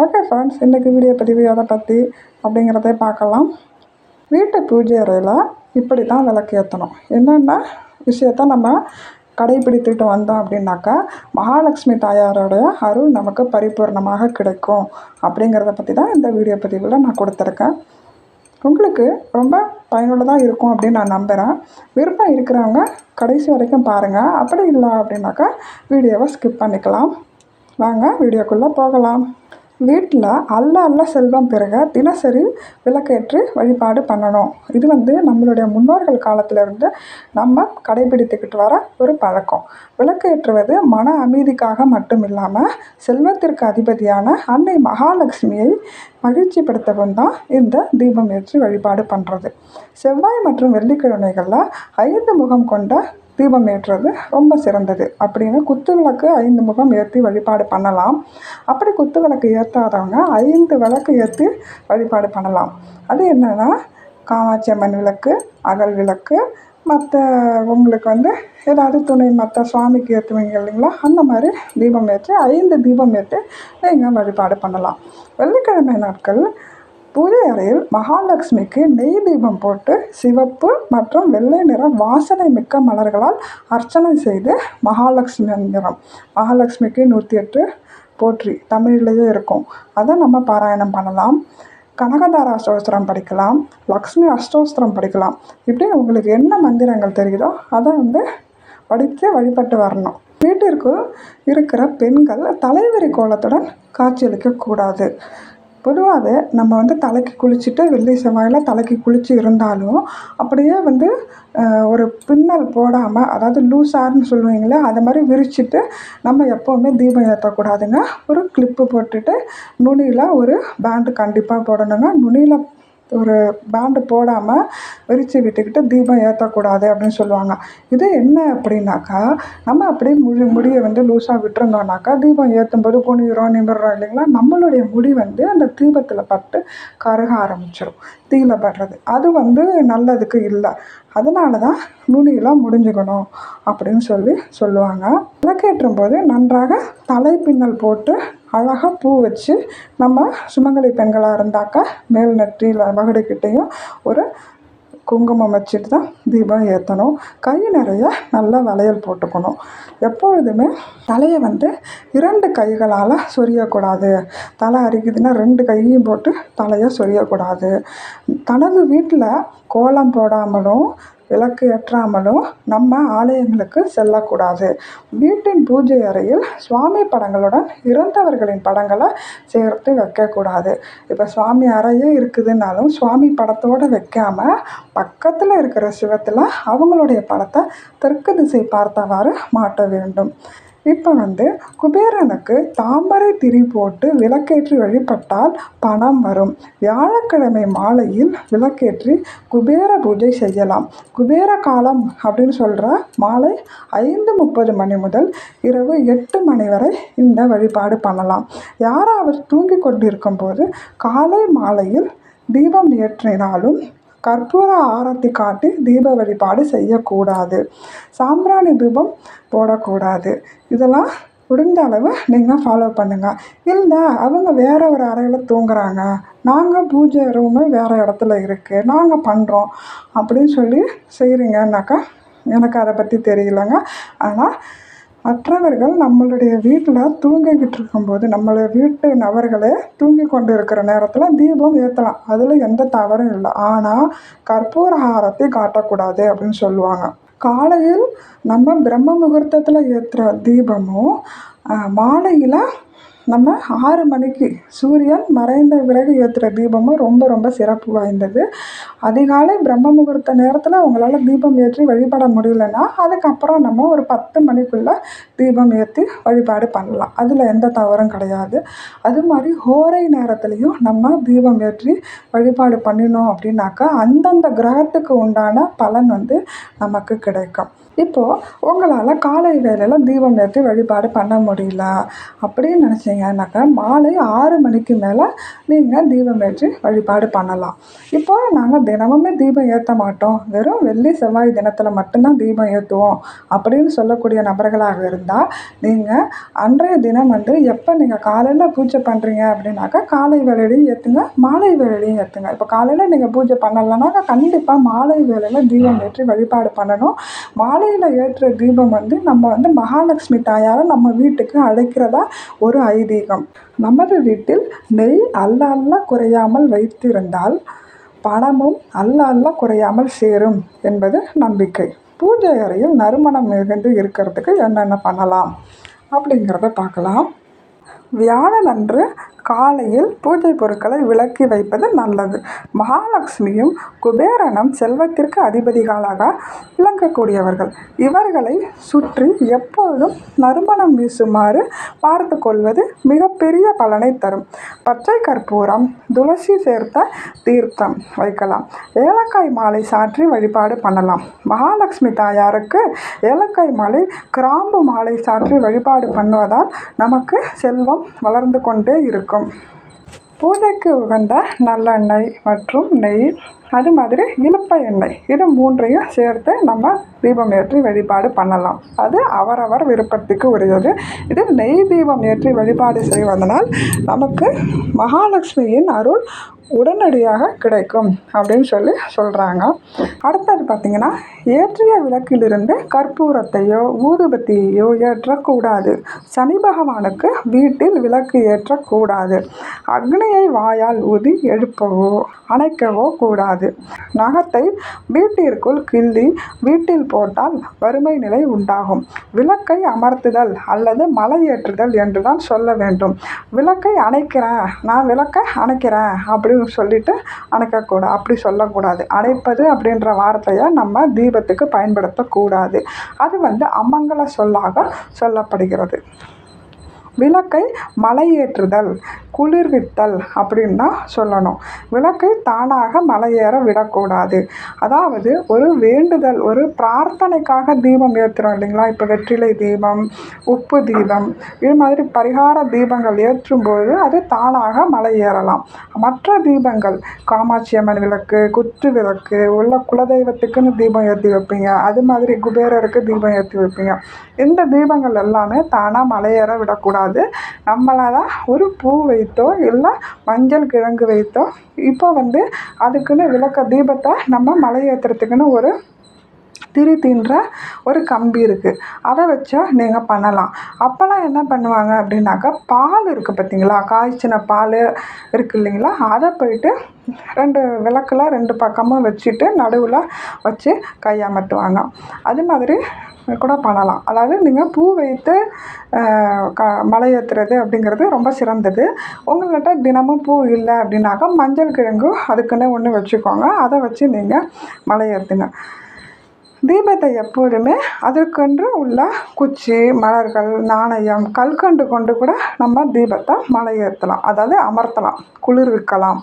Okay friends இன்றைக்கி video பதிவு எதை பற்றி அப்படிங்கிறதே பார்க்கலாம். வீட்டு பூஜை அறையில் இப்படி தான் விளக்கு ஏற்றணும் என்னென்ன விஷயத்த நம்ம கடைபிடித்துட்டு வந்தோம் அப்படின்னாக்கா மகாலட்சுமி தாயாரோடைய அருள் நமக்கு பரிபூர்ணமாக கிடைக்கும் அப்படிங்கிறத பற்றி தான் இந்த வீடியோ பதிவில் நான் கொடுத்துருக்கேன். உங்களுக்கு ரொம்ப பயனுள்ளதாக இருக்கும் அப்படின்னு நான் நம்புகிறேன் விருப்பம் இருக்கிறவங்க கடைசி வரைக்கும் பாருங்கள் அப்படி இல்லை அப்படின்னாக்கா வீடியோவை ஸ்கிப் பண்ணிக்கலாம். வாங்க வீடியோக்குள்ளே போகலாம். வீட்டில் அல்ல அல்ல செல்வம் பெருக தினசரி விளக்கேற்றி வழிபாடு பண்ணணும். இது வந்து நம்மளுடைய முன்னோர்கள் காலத்திலிருந்து நம்ம கடைபிடித்துக்கிட்டு வர ஒரு பழக்கம். விளக்கேற்றுவது மன அமைதிக்காக மட்டும் இல்லாமல் செல்வத்திற்கு அதிபதியான அன்னை மகாலட்சுமியை மகிழ்ச்சிப்படுத்தவும் தான் இந்த தீபம் ஏற்றி வழிபாடு பண்ணுறது செவ்வாய் மற்றும் வெள்ளிக்கிழமைகளில் ஐந்து முகம் கொண்ட தீபம் ஏற்றுறது ரொம்ப சிறந்தது. அப்படின்னு குத்து விளக்கு ஐந்து முகம் ஏற்றி வழிபாடு பண்ணலாம். அப்படி குத்து விளக்கு ஏற்றாதவங்க ஐந்து விளக்கு ஏற்றி வழிபாடு பண்ணலாம். அது என்னென்னா காமாட்சி அம்மன் விளக்கு அகல் விளக்கு மற்ற உங்களுக்கு வந்து ஏதாவது துணை மற்ற சுவாமிக்கு ஏற்றுவீங்க இல்லைங்களா அந்த மாதிரி தீபம் ஏற்றி ஐந்து தீபம் ஏற்றி நீங்கள் வழிபாடு பண்ணலாம். வெள்ளிக்கிழமை நாட்கள் பூஜை அறையில் மகாலட்சுமிக்கு நெய் தீபம் போட்டு சிவப்பு மற்றும் வெள்ளை நிற வாசனை மிக்க மலர்களால் அர்ச்சனை செய்து மகாலட்சுமி நிறம் மகாலட்சுமிக்கு நூற்றி எட்டு போற்றி தமிழ்லேயே இருக்கும். அதை நம்ம பாராயணம் பண்ணலாம். கனகதார அஷ்டோஸ்திரம் படிக்கலாம். லக்ஷ்மி அஷ்டோஸ்திரம் படிக்கலாம். இப்படி உங்களுக்கு என்ன மந்திரங்கள் தெரியுதோ அதை வந்து படித்து வழிபட்டு வரணும். வீட்டிற்குள் இருக்கிற பெண்கள் தலைவரி கோலத்துடன் காட்சியளிக்கக்கூடாது பொதுவாகவே நம்ம வந்து தலைக்கு குளிச்சுட்டு வெள்ளி செவ்வாயில் தலைக்கு குளித்து இருந்தாலும் அப்படியே வந்து ஒரு பின்னல் போடாமல் அதாவது லூஸார்னு சொல்லுவீங்களே அதை மாதிரி விரிச்சிட்டு நம்ம எப்போவுமே தீபம் ஏற்றக்கூடாதுங்க ஒரு கிளிப்பு போட்டுட்டு நுனியில் ஒரு பேண்டு கண்டிப்பாக போடணுங்க. நுனியில் ஒரு பேண்டு போடாமல் விரித்து விட்டுக்கிட்டு தீபம் ஏற்றக்கூடாது அப்படின்னு சொல்லுவாங்க. இது என்ன அப்படின்னாக்கா நம்ம அப்படியே முடி முடியை வந்து லூஸாக விட்டுருந்தோம்னாக்கா தீபம் ஏற்றும் போது குனிகிறோம் நிமிடுறோம் இல்லைங்களா? நம்மளுடைய முடி வந்து அந்த தீபத்தில் பட்டு கருக ஆரம்பிச்சிடும் தீயில படுறது. அது வந்து நல்லதுக்கு இல்லை. அதனால தான் நுனியெலாம் முடிஞ்சுக்கணும் அப்படின்னு சொல்லி சொல்லுவாங்க. விளக்கேற்றும் போது நன்றாக தலைப்பின்னல் போட்டு அழகாக பூ வச்சு நம்ம சுமங்கலி பெண்களாக இருந்தாக்கா மேல் நெற்றியில் மகுடுக்கிட்டேயும் ஒரு குங்குமம் வச்சுட்டு தான் தீபம் ஏற்றணும் கை நிறைய நல்லா வளையல் போட்டுக்கணும். எப்பொழுதுமே தலையை வந்து இரண்டு கைகளால் சொரியக்கூடாது. தலை அரிக்குதுன்னா ரெண்டு கையும் போட்டு தலையை சொரியக்கூடாது. தனது வீட்டில் கோலம் போடாமலும் விளக்கு ஏற்றாமலும் நம்ம ஆலயங்களுக்கு செல்லக்கூடாது. வீட்டின் பூஜை அறையில் சுவாமி படங்களுடன் இறந்தவர்களின் படங்களை சேர்த்து வைக்கக்கூடாது. இப்போ சுவாமி அறையே இருக்குதுன்னாலும் சுவாமி படத்தோடு வைக்காமல் பக்கத்தில் இருக்கிற சிவத்தில் அவங்களுடைய படத்தை தெற்கு திசை பார்த்தவாறு மாட்ட வேண்டும். இப்போ வந்து குபேரனுக்கு தாமரை திரி போட்டு விளக்கேற்றி வழிபட்டால் பணம் வரும். வியாழக்கிழமை மாலையில் விளக்கேற்றி குபேர பூஜை செய்யலாம். குபேர காலம் அப்படின்னு சொல்கிற மாலை ஐந்து முப்பது மணி முதல் இரவு எட்டு மணி வரை இந்த வழிபாடு பண்ணலாம். யாராவது தூங்கி கொண்டிருக்கும் போது காலை மாலையில் தீபம் ஏற்றினாலும் கற்பூர ஆரத்தி காட்டி தீப வழிபாடு செய்யக்கூடாது. சாம்பிராணி தீபம் போடக்கூடாது. இதெல்லாம் முடிந்த அளவு நீங்கள் ஃபாலோ பண்ணுங்கள் இல்லை அவங்க வேறு ஒரு அறையில் தூங்குறாங்க. நாங்கள் பூஜை ரூமு வேறு இடத்துல இருக்குது நாங்கள் பண்ணுறோம் அப்படின்னு சொல்லி செய்கிறீங்கன்னாக்கா எனக்கு அதை பற்றி தெரியலங்க. ஆனால் மற்றவர்கள் நம்மளுடைய வீட்டில் தூங்கிக்கிட்டு இருக்கும்போது நம்மளுடைய வீட்டு நபர்களே தூங்கி கொண்டு இருக்கிற நேரத்தில் தீபம் ஏற்றலாம் அதில் எந்த தவறும் இல்லை. ஆனால் கற்பூர காட்டக்கூடாது அப்படின்னு சொல்லுவாங்க. காலையில் நம்ம பிரம்ம முகூர்த்தத்தில் ஏற்றுற தீபமும் மாலையில் நம்ம ஆறு மணிக்கு சூரியன் மறைந்த பிறகு ஏற்றுற தீபமும் ரொம்ப ரொம்ப சிறப்பு வாய்ந்தது. அதிகாலை பிரம்ம முகூர்த்த நேரத்தில் உங்களால் தீபம் ஏற்றி வழிபட முடியலன்னா அதுக்கப்புறம் நம்ம ஒரு பத்து மணிக்குள்ளே தீபம் ஏற்றி வழிபாடு பண்ணலாம். அதில் எந்த தவறும் கிடையாது. அது மாதிரி ஹோரை நேரத்துலையும் நம்ம தீபம் ஏற்றி வழிபாடு பண்ணினோம் அப்படின்னாக்கா அந்தந்த கிரகத்துக்கு உண்டான பலன் வந்து நமக்கு கிடைக்கும். இப்போது உங்களால் காலை வேளையில் தீபம் ஏற்றி வழிபாடு பண்ண முடியல. அப்படின்னு நினச்சிங்கனாக்கா மாலை ஆறு மணிக்கு மேலே நீங்கள் தீபம் ஏற்றி வழிபாடு பண்ணலாம். இப்போ நாங்கள் தினமுமே தீபம் ஏற்ற மாட்டோம். வெறும் வெள்ளி செவ்வாய் தினத்தில் மட்டும்தான் தீபம் ஏற்றுவோம் அப்படின்னு சொல்லக்கூடிய நபர்களாக இருந்தால் நீங்கள் அன்றைய தினம் வந்து எப்போ நீங்கள் காலையில் பூஜை பண்ணுறீங்க அப்படின்னாக்கா காலை வேலையிலையும் ஏற்றுங்க மாலை வேலையிலையும் ஏற்றுங்க இப்போ காலையில் நீங்கள் பூஜை பண்ணலைனாக்கா கண்டிப்பாக மாலை வேலையில் தீபம் ஏற்றி வழிபாடு பண்ணணும். மாலை மாலையில் ஏற்றுற தீபம் வந்து நம்ம வந்து மகாலட்சுமி தாயாரை நம்ம வீட்டுக்கு அழைக்கிறதா ஒரு ஐதீகம். நமது வீட்டில் நெய் அல்ல அல்ல குறையாமல் வைத்திருந்தால் பணமும் அல்ல அல்ல குறையாமல் சேரும் என்பது நம்பிக்கை. பூஜை அறையில் நறுமணம் மிகுந்து இருக்கிறதுக்கு என்னென்ன பண்ணலாம்? அப்படிங்கிறத பார்க்கலாம். வியாழன் அன்று காலையில் பூஜை பொருட்களை விளக்கி வைப்பது நல்லது. மகாலட்சுமியும் குபேரனும் செல்வத்திற்கு அதிபதிகளாக விளங்கக்கூடியவர்கள். இவர்களை சுற்றி எப்பொழுதும் நறுமணம் வீசுமாறு பார்த்து கொள்வது மிகப்பெரிய பலனை தரும். பச்சை கற்பூரம் துளசி சேர்த்த தீர்த்தம் வைக்கலாம். ஏலக்காய் மாலை சாற்றி வழிபாடு பண்ணலாம். மகாலட்சுமி தாயாருக்கு ஏலக்காய் மாலை கிராம்பு மாலை சாற்றி வழிபாடு பண்ணுவதால் நமக்கு செல்வம் வளர்ந்து கொண்டே இருக்கும். பூஜைக்கு உகந்த நல்லெண்ணெய் மற்றும் நெய் அது மாதிரி இலுப்ப எண்ணெய். இது மூன்றையும் சேர்த்து நம்ம தீபம் ஏற்றி வழிபாடு பண்ணலாம். அது அவரவர் விருப்பத்துக்கு உரியது. இது நெய் தீபம் ஏற்றி வழிபாடு செய்வதனால் நமக்கு மகாலட்சுமியின் அருள் உடனடியாக கிடைக்கும் அப்படின்னு சொல்லி சொல்கிறாங்க அடுத்தது பார்த்திங்கன்னா ஏற்றிய விளக்கிலிருந்து கற்பூரத்தையோ ஊதுபத்தியையோ ஏற்றக்கூடாது. சனி பகவானுக்கு வீட்டில் விளக்கு ஏற்றக்கூடாது. அக்னியை வாயால் ஊதி எழுப்பவோ அணைக்கவோ கூடாது. நகத்தை வீட்டிற்குள் கிள்ளி வீட்டில் போட்டால் வறுமை நிலை உண்டாகும். விளக்கை அமர்த்துதல் அல்லது மலை ஏற்றுதல் என்று தான் சொல்ல வேண்டும். விளக்கை அணைக்கிறேன் நான் விளக்கை அணைக்கிறேன் அப்படி சொல்லிட்டு அணைக்கக்கூடாது அப்படி சொல்லக்கூடாது. அணைப்பது அப்படின்ற வார்த்தையை நம்ம தீபத்துக்கு பயன்படுத்தக்கூடாது. அது வந்து அமங்கல சொல்லாக சொல்லப்படுகிறது. விளக்கை மலையேற்றுதல் குளிர்வித்தல் அப்படின்னு தான் சொல்லணும். விளக்கை தானாக மலையேற விடக்கூடாது. அதாவது ஒரு வேண்டுதல் ஒரு பிரார்த்தனைக்காக தீபம் ஏற்றுறோம் இல்லைங்களா? இப்போ வெற்றிலை தீபம் உப்பு தீபம் இது மாதிரி பரிகார தீபங்கள் ஏற்றும்போது அது தானாக மலையேறலாம். மற்ற தீபங்கள் காமாட்சி அம்மன் விளக்கு குத்து விளக்கு உள்ள குலதெய்வத்துக்குன்னு தீபம் ஏற்றி வைப்பீங்க. அது மாதிரி குபேரருக்கு தீபம் ஏற்றி வைப்பீங்க. இந்த தீபங்கள் எல்லாமே தானாக மலையேற விடக்கூடாது. நம்மளால் ஒரு பூ வைத்தோ இல்லை மஞ்சள் கிழங்கு வைத்தோ இப்போ வந்து அதுக்குன்னு விளக்க தீபத்தை நம்ம மலை ஏற்றுறதுக்குன்னு ஒரு திரி தீன்ற ஒரு கம்பி இருக்குது அதை வச்சா நீங்கள் பண்ணலாம். அப்போல்லாம் என்ன பண்ணுவாங்க அப்படின்னாக்கா பால் இருக்குது பார்த்தீங்களா காய்ச்சின பால் இருக்குது இல்லைங்களா? அதை போயிட்டு ரெண்டு விளக்கில் ரெண்டு பக்கமும் வச்சுட்டு நடுவில் வச்சு கையமர்த்துவாங்க அது மாதிரி கூட பண்ணலாம். அதாவது நீங்கள் பூ வைத்து க மலை ஏற்றுறது அப்படிங்கிறது ரொம்ப சிறந்தது. உங்கள்கிட்ட தினமும் பூ இல்லை அப்படின்னாக்கா மஞ்சள் கிழங்கு அதுக்குன்னு ஒன்று வச்சுக்கோங்க. அதை வச்சு நீங்கள் மலை ஏற்றுங்க தீபத்தை எப்போதுமே அதற்கென்று உள்ள குச்சி மலர்கள் நாணயம் கல்கண்டு கொண்டு கூட நம்ம தீபத்தை மலை ஏற்றலாம். அதாவது அமர்த்தலாம் குளிர்விக்கலாம்.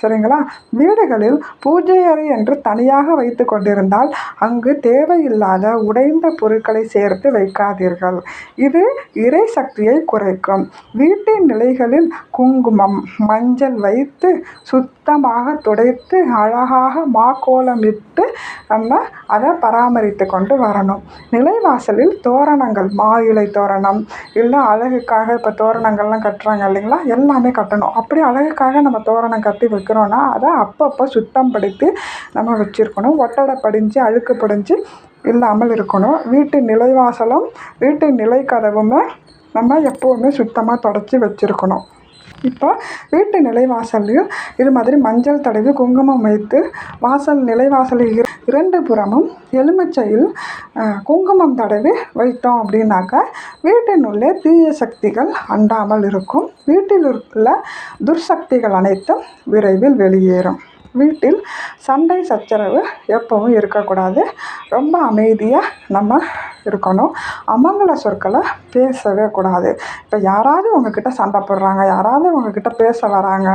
சரிங்களா? வீடுகளில் பூஜை அறை என்று தனியாக வைத்து கொண்டிருந்தால் அங்கு தேவையில்லாத உடைந்த பொருட்களை சேர்த்து வைக்காதீர்கள். இது இறை சக்தியை குறைக்கும். வீட்டின் நிலைகளில் குங்குமம் மஞ்சள் வைத்து சுத்தமாக துடைத்து அழகாக மாக்கோலமிட்டு நம்ம அதை பராமரித்து கொண்டு வரணும். நிலைவாசலில் தோரணங்கள் மா இலை தோரணம் இல்லை அழகுக்காக இப்போ தோரணங்கள்லாம் கட்டுறாங்க இல்லைங்களா? எல்லாமே கட்டணும். அப்படி அழகுக்காக நம்ம தோரணம் கட்டி வைக்கிறோன்னா அதை அப்பப்போ சுத்தம் படுத்தி நம்ம வச்சுருக்கணும். ஒட்டடை படிஞ்சு அழுக்கு படிஞ்சு இல்லாமல் இருக்கணும். வீட்டு நிலைவாசலும் வீட்டு நிலை கதவுமே நம்ம எப்போவுமே சுத்தமாக தொடச்சி வச்சுருக்கணும். இப்போ வீட்டு நிலைவாசலையும் இது மாதிரி மஞ்சள் தடவி குங்குமம் வைத்து வாசல் நிலைவாசலில் இரண்டு புறமும் எலுமிச்சையில் குங்குமம் தடவி வைத்தோம் அப்படின்னாக்கா வீட்டினுள்ளே தீய சக்திகள் அண்டாமல் இருக்கும். வீட்டில் உள்ள துர்சக்திகள் அனைத்தும் விரைவில் வெளியேறும். வீட்டில் சண்டை சச்சரவு எப்பவும் இருக்கக்கூடாது. ரொம்ப அமைதியாக நம்ம இருக்கணும். அமங்கல சொற்களை பேசவே கூடாது. இப்போ யாராவது உங்ககிட்ட சண்டை போடுறாங்க யாராவது உங்ககிட்ட பேச வராங்க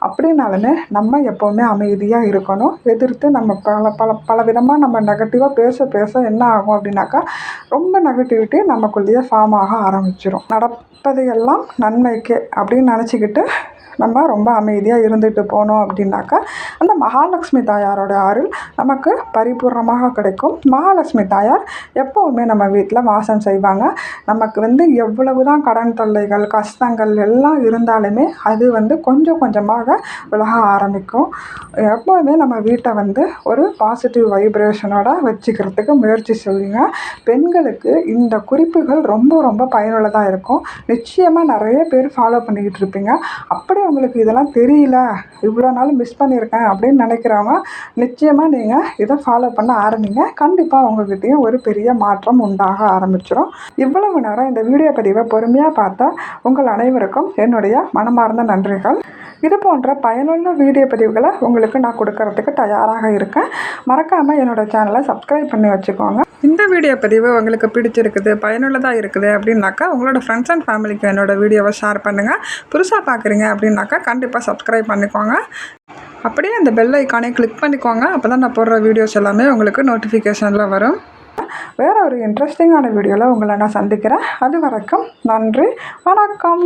அப்படின்னாலுமே நம்ம எப்போவுமே அமைதியாக இருக்கணும். எதிர்த்து நம்ம பல பல பல விதமாக நம்ம நெகட்டிவாக பேச பேச என்ன ஆகும் அப்படின்னாக்கா ரொம்ப நெகட்டிவிட்டி நமக்குள்ளேயே ஃபார்ம் ஆக ஆரம்பிச்சிடும் நடப்பதையெல்லாம் எல்லாம் நன்மைக்கு அப்படின்னு நினச்சிக்கிட்டு நம்ம ரொம்ப அமைதியாக இருந்துட்டு போனோம் அப்படின்னாக்கா அந்த மகாலட்சுமி தாயாரோட அருள் நமக்கு பரிபூர்ணமாக கிடைக்கும். மகாலட்சுமி தாயார் எப்போவுமே நம்ம வீட்டில் வாசம் செய்வாங்க. நமக்கு வந்து எவ்வளவு தான் கடன் தொல்லைகள் கஷ்டங்கள் எல்லாம் இருந்தாலுமே அது வந்து கொஞ்சம் கொஞ்சமாக விலக ஆரம்பிக்கும். எப்போவுமே நம்ம வீட்டை வந்து ஒரு பாசிட்டிவ் வைப்ரேஷனோட வச்சுக்கிறதுக்கு முயற்சி செய்யுங்க. பெண்களுக்கு இந்த குறிப்புகள் ரொம்ப ரொம்ப பயனுள்ளதாக இருக்கும். நிச்சயமாக நிறைய பேர் ஃபாலோ பண்ணிக்கிட்டு இருப்பீங்க. அப்படி உங்களுக்கு இதெல்லாம் தெரியல இவ்வளோ நாள் மிஸ் பண்ணியிருக்கேன் அப்படின்னு நினைக்கிறவங்க நிச்சயமாக நீங்கள் இதை ஃபாலோ பண்ண ஆரம்பிங்க. கண்டிப்பாக உங்ககிட்டயும் ஒரு பெரிய மாற்றம் உண்டாக ஆரம்பிச்சிடும் இவ்வளவு நேரம் இந்த வீடியோ பதிவை பொறுமையாக பார்த்தா உங்கள் அனைவருக்கும் என்னுடைய மனமார்ந்த நன்றிகள். இது போன்ற பயனுள்ள வீடியோ பதிவுகளை உங்களுக்கு நான் கொடுக்கறதுக்கு தயாராக இருக்கேன். மறக்காமல் என்னோடய சேனலை சப்ஸ்கிரைப் பண்ணி வச்சுக்கோங்க. இந்த வீடியோ பதிவு உங்களுக்கு பிடிச்சிருக்குது பயனுள்ளதாக இருக்குது அப்படின்னாக்கா உங்களோட ஃப்ரெண்ட்ஸ் அண்ட் ஃபேமிலிக்கு என்னோட வீடியோவை ஷேர் பண்ணுங்கள் புதுசாக பார்க்குறீங்க அப்படின்னு அப்படின்னாக்கா கண்டிப்பாக சப்ஸ்கிரைப் பண்ணிக்கோங்க. அப்படியே அந்த பெல் ஐக்கானே கிளிக் பண்ணிக்கோங்க. அப்போ தான் நான் போடுற வீடியோஸ் எல்லாமே உங்களுக்கு நோட்டிஃபிகேஷனில் வரும். வேற ஒரு இன்ட்ரெஸ்டிங்கான வீடியோவில் உங்களை நான் சந்திக்கிறேன். அது வரைக்கும் நன்றி. வணக்கம்.